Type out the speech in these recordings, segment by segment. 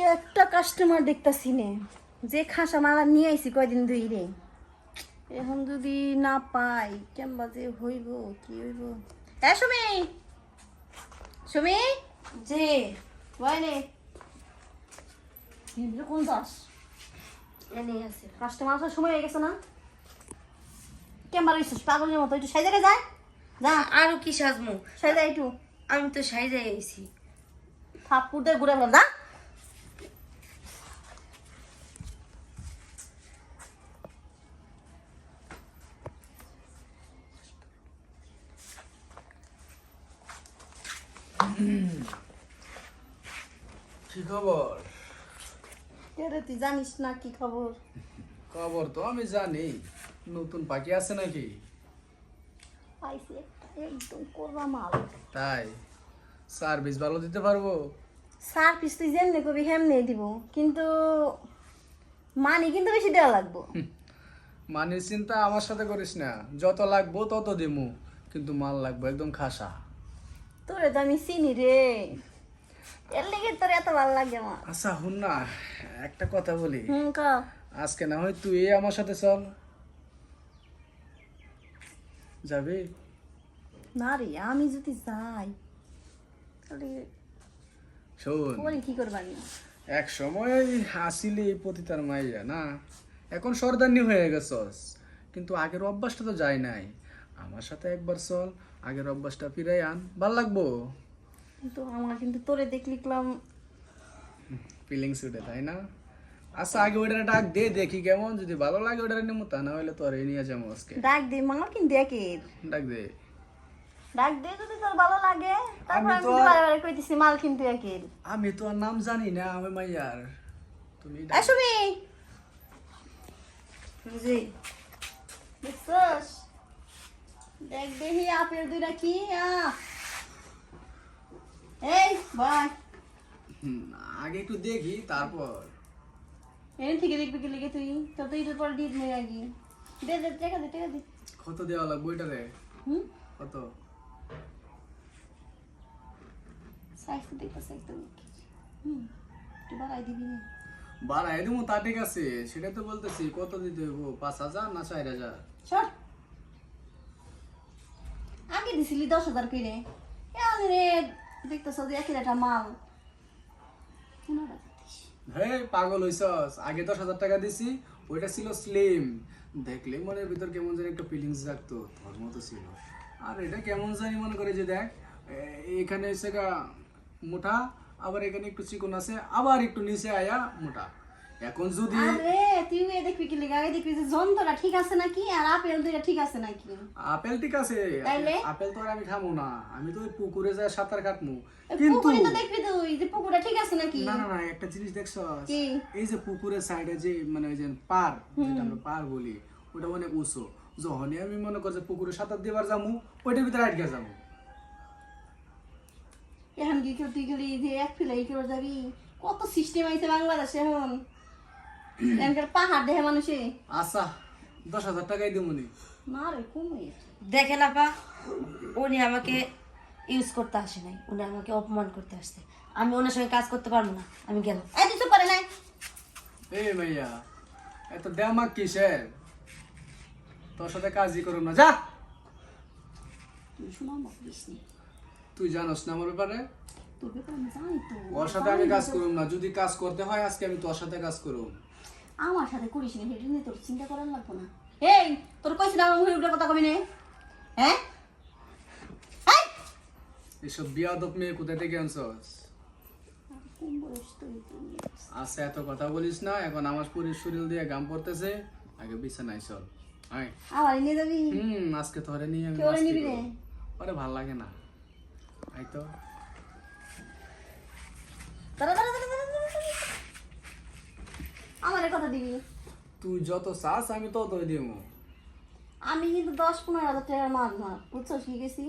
আজকে একটা কাস্টমার দেখতাছি নে যে খাসা মালা নিয়ে আইছি কয়দিন দুই রে এখন যদি না পাই কেমবা যে হইব কি হইব? হ্যাঁ সুমি সুমি? যে বয়নে কোন দাস? এনে আছে কাস্টমার আসার সময় হয়ে গেছে না? কেমবা রইছিস পাগলের মতো একটু সাইজে যায়। যা। আরও কি সাজমু? সাইজা একটু। আমি তো সাইজে আইছি। থাপ্পুর দিয়ে ঘুরে গেলাম যা। কি খবর? তুই জানিস না কি খবর? খবর তো আমি জানি। নতুন পাখি আছে নাকি? পাইছি একদম করবা মাল। তাই? সার্ভিস ভালো দিতে পারব? সার পিস তুই যেমনি কবি হেমনি দিব। কিন্তু মানি কিন্তু বেশি দেওয়া লাগবো। মানের চিন্তা আমার সাথে করিস না। যত লাগবো তত দিমু। কিন্তু মাল লাগবো একদম খাসা। তোরে তো আমি চিনি রে। এর লেগে তোর এত ভালো লাগে আমার। আচ্ছা হুন না একটা কথা বলি। হুম ক। আজকে না হয় তুই আমার সাথে চল। যাবি? না রে আমি যদি যাই তাহলে শোন। কি করবানি এক সময় আসিলি পতিতার মাইয়া না? এখন সর্দারনি হয়ে গেছস। কিন্তু আগের অভ্যাসটা তো যায় নাই। আমার সাথে একবার চল আগের অভ্যাসটা ফিরাই আন। ভালো লাগবো? কিন্তু আমার কিন্তু তোরে দেখলিকলাম ফিলিংস উঠে তাই না? আচ্ছা আগে ওইটা ডাক দে দেখি কেমন। যদি ভালো লাগে ওটা নেব তা না হলে তোরে নিয়ে যাব আজকে। ডাক দে মামা কিন্তু একের ডাক দে। ডাক দে যদি তোর ভালো লাগে। তারপর আমি বারে বারে কইতেছি মাল কিন্তু একের আমি তো আর নাম জানি না আমি মাইয়ার। তুমি আসবি জি। দেখছস? দেখ দেখি আপেল দুইটা কি? আপ এই আগে একটু দেখি তারপর। থেকে দেখবি কি লিখে তুই। তোর তো এটার পর নিয়ে আগি। দে দে টাকা দে টাকা দে। কত দেওয়া লাগবে ওইটারে? হুম? কত? হুম তুই বাড়াই দিবি না। বাড়াই দেবো তা ঠিক আছে। সেটা তো বলতেছি কত দিতে হইব? পাঁচ হাজার না চার হাজার? সর আগে দিছিলি দশ হাজার কিনে রে দেখতেছ যে একই একটা মাল। পনেরো হে পাগল হইছস? আগে দশ হাজার টাকা দিছি ওইটা ছিল স্লিম দেখলে মনের ভিতর কেমন জানি একটা ফিলিংস রাখতো তোর মতো ছিল। আর এটা কেমন জানি মনে করে যে দেখ এখানে এসে মোটা আবার এখানে একটু চিকন আছে আবার একটু নিচে আয়া মোটা। এখন যদি আরে তুই দেখবি দেখবি যে যন্ত্রটা ঠিক আছে নাকি আর আপেল দুইটা ঠিক আছে নাকি? আপেল ঠিক আছে। তাইলে? আপেল তো আর আমি খামো না। আমি তো ওই পুকুরে যাই সাঁতার কাটমু। কিন্তু পুকুরে তো দেখবি তুই যে পুকুরটা ঠিক আছে নাকি? না না না একটা জিনিস দেখছস কি? এই যে পুকুরের সাইডে যে মানে ওই যে পার যেটা আমরা পার বলি ওটা অনেক উঁচু। যখনই আমি মনে করি যে পুকুরে সাঁতার দিবার যামু ওইটার ভিতরে আটকে যাব এখন কি তুই গেলি? যে এক ফিলাই করে যাবি। কত সিস্টেম আইছে বাংলাদেশে এখন। পাহাড় দেখে মানুষে। আচ্ছা দশ হাজার টাকাই দেবনি না। কমে দেখেন আপা উনি আমাকে ইউজ করতে আসে নাই। উনি আমাকে অপমান করতে আসছে। আমি ওনার সঙ্গে কাজ করতে পারব না আমি গেলাম। এই তুই তো পারে নাই। এই মাইয়া এত দেমাক কিসের? তোর সাথে কাজই করুম না যা। তুই জানোস না আমার ব্যাপারে? ওর সাথে আমি কাজ করুম না। যদি কাজ করতে হয় আজকে আমি তোর সাথে কাজ করুম। আমার সাথে করিস না সেটা নিয়ে তোর চিন্তা করার লাগবো না। এই তোর কইছিলাম আমার মুখের কথা কবি নে। হ্যাঁ? এসব বিয়াদব মেয়ে কোথা থেকে আনছস? আচ্ছা এত কথা বলিস না এখন আমার পুরীর শরীর দিয়ে গাম পড়তেছে আগে বিছানায় চল। আয়। নিয়ে যাবি? হুম আজকে তোরে নিয়ে আমি ওরে নিবি রে? ওরে ভালো লাগে না। আই তো। দাঁড়া, দাঁড়া, দাঁড়া। আমারে কথা দিবি। তুই যত চাস আমি ততই দিব আমি কিন্তু দশ পনেরো হাজার টাকার মাছ না বুঝছস কি গেছি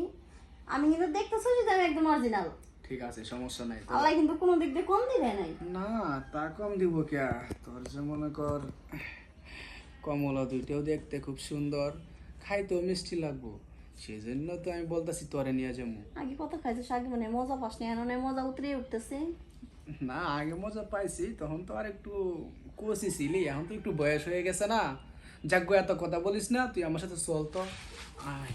আমি কিন্তু দেখতেছি যে আমি একদম অরিজিনাল ঠিক আছে সমস্যা নাই তো। আল্লাহ কিন্তু কোনো দিক দিয়ে কম দিবে নাই। না তা কম দিব কে? তোর যে মনে কর কমলা দুইটাও দেখতে খুব সুন্দর খাইতেও মিষ্টি লাগবো। সেজন্য তো আমি বলতেছি তোরে নিয়ে যাব। আগে কত খাইছিস আগে মানে মজা পাস নি মজা উতরে উঠতেছে। না, আগে মজা পাইছি, তখন তো আর একটু কোচি ছিলি, এখন তো একটু বয়স হয়ে গেছে না। যাগ্য এত কথা বলিস না, তুই আমার সাথে চল তো। আয়।